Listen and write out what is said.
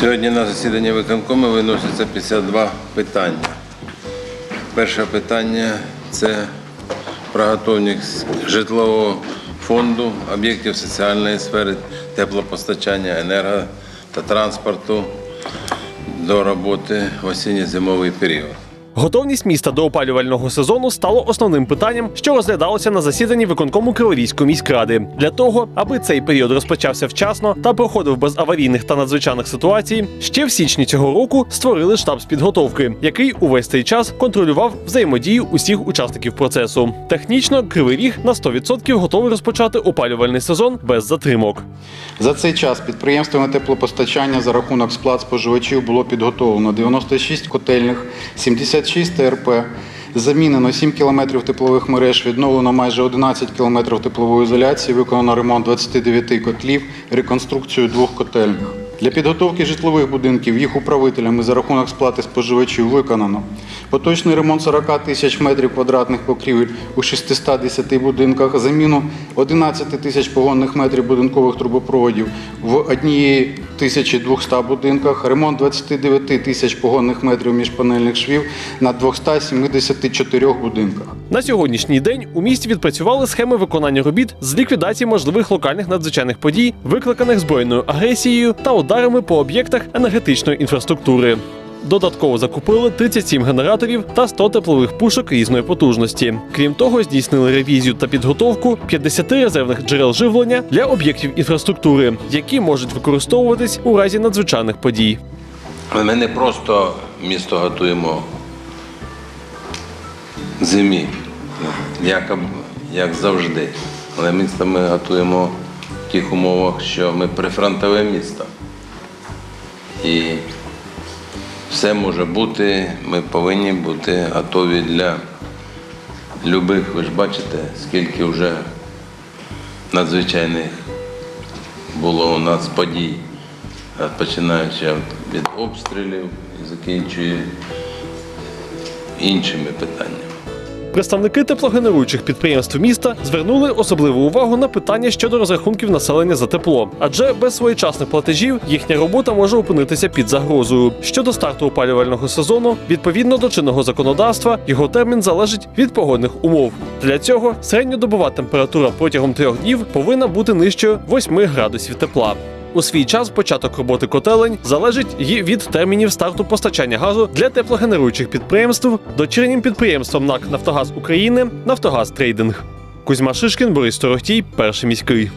Сьогодні на засіданні виконкому виноситься 52 питання. Перше питання це про готовність житлового фонду, об'єктів соціальної сфери, теплопостачання, енерго та транспорту до роботи в осінньо-зимовий період. Готовність міста до опалювального сезону стало основним питанням, що розглядалося на засіданні виконкому Криворізької міськради. Для того, аби цей період розпочався вчасно та проходив без аварійних та надзвичайних ситуацій, ще в січні цього року створили штаб з підготовки, який увесь цей час контролював взаємодію усіх учасників процесу. Технічно Кривий Ріг на 100% готовий розпочати опалювальний сезон без затримок. За цей час підприємствами теплопостачання за рахунок сплат споживачів було підготовлено 96 котельних, 76 ТРП, замінено 7 кілометрів теплових мереж, відновлено майже 11 кілометрів теплової ізоляції, виконано ремонт 29 котлів, реконструкцію двох котельних. Для підготовки житлових будинків їх управителями за рахунок сплати споживачів виконано. Поточний ремонт 40 тисяч метрів квадратних покрівель у 610 будинках, заміну 11 тисяч погонних метрів будинкових трубопроводів в 1200 будинках, ремонт 29 тисяч погонних метрів міжпанельних швів на 274 будинках. На сьогоднішній день у місті відпрацювали схеми виконання робіт з ліквідації можливих локальних надзвичайних подій, викликаних збройною агресією та ударами по об'єктах енергетичної інфраструктури. Додатково закупили 37 генераторів та 100 теплових пушок різної потужності. Крім того, здійснили ревізію та підготовку 50 резервних джерел живлення для об'єктів інфраструктури, які можуть використовуватись у разі надзвичайних подій. Ми не просто місто готуємо зимі, як, як завжди. Але місто ми готуємо в тих умовах, що ми прифронтове місто. І все може бути, ми повинні бути готові для любих. Ви ж бачите, скільки вже надзвичайних було у нас подій, починаючи від обстрілів і закінчуючи іншими питаннями. Представники теплогенеруючих підприємств міста звернули особливу увагу на питання щодо розрахунків населення за тепло, адже без своєчасних платежів їхня робота може опинитися під загрозою. Щодо старту опалювального сезону, відповідно до чинного законодавства, його термін залежить від погодних умов. Для цього середньодобова температура протягом трьох днів повинна бути нижчою 8 градусів тепла. У свій час початок роботи котелень залежить і від термінів старту постачання газу для теплогенеруючих підприємств дочірнім підприємствам НАК Нафтогаз України Нафтогаз Трейдинг. Кузьма Шишкін, Борис Торохтій, перший міський.